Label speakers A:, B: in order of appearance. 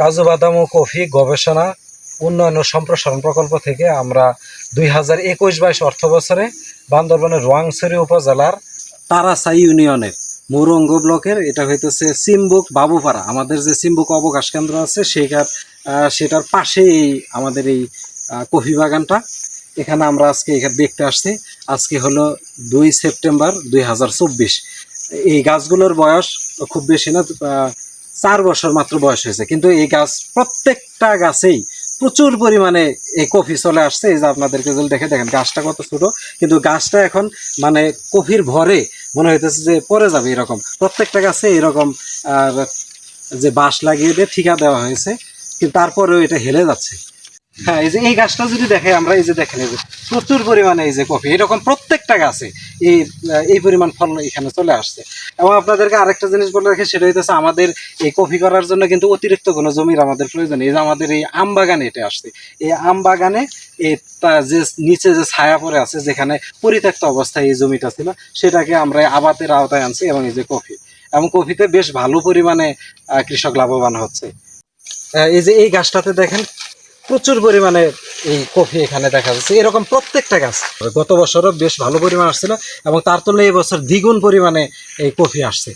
A: কাজু বাদাম ও কফি গবেষণা উন্নয়ন ও সম্প্রসারণ প্রকল্প থেকে আমরা দুই হাজার একুশ বাইশ অর্থ বছরে বান্দরবানের রোয়াংছড়ি উপজেলার তারাসাই ইউনিয়নের মৌরঙ্গ ব্লকের এটা হইতেছে সিম্বুক বাবুপাড়া। আমাদের যে সিম্বুক অবকাশ কেন্দ্র আছে আহ, সেটার পাশেই এই আমাদের এই কফি বাগানটা। এখানে আমরা আজকে এখানে দেখতে আসছি। আজকে হলো দুই সেপ্টেম্বর দুই হাজার চব্বিশ। এই গাছগুলোর বয়স খুব বেশি না চার বছর মাত্র বয়স হয়েছে। কিন্তু এই গাছ প্রত্যেকটা গাছেই প্রচুর পরিমাণে এই কফি চলে আসছে। এই যে আপনাদেরকে যদি দেখে দেখেন, গাছটা কত ছোটো। কিন্তু গাছটা এখন মানে কফির ভরে মনে হইতেছে যে পরে যাবে এরকম। প্রত্যেকটা গাছে এরকম যে বাঁশ লাগিয়ে দিয়ে ঠিকা দেওয়া হয়েছে, কিন্তু তারপরেও এটা হেলে যাচ্ছে। হ্যাঁ এই যে এই গাছটা যদি দেখে আমরা এই যে দেখেন, এই যে প্রচুর পরিমাণে এই যে কফি এরকম প্রত্যেকটা গাছে এই এই পরিমাণ ফল এখানে চলে আসছে। এবং আপনাদেরকে আরেকটা জিনিস বলে রাখি, সেটা হইতেছে আমাদের এই কফি করার জন্য কিন্তু অতিরিক্ত কোনো জমির আমাদের প্রয়োজন এই যে আমাদের এই আম বাগানে এটা আসছে। এই আম বাগানে তা- যে নিচে যে ছায়া পড়ে আছে, যেখানে পরিত্যক্ত অবস্থায় এই জমিটা ছিল, সেটাকে আমরা আবাদের আওতায় আনছি এবং এই যে কফি এবং কফিতে বেশ ভালো পরিমাণে কৃষক লাভবান হচ্ছে। এই যে এই গাছটাতে দেখেন প্রচুর পরিমাণে এই কফি এখানে দেখা যাচ্ছে। এরকম প্রত্যেকটা গাছ। গত বছরও বেশ ভালো পরিমাণ আসছিল এবং তার তুলনায় এই বছর দ্বিগুণ পরিমাণে এই কফি আসছে।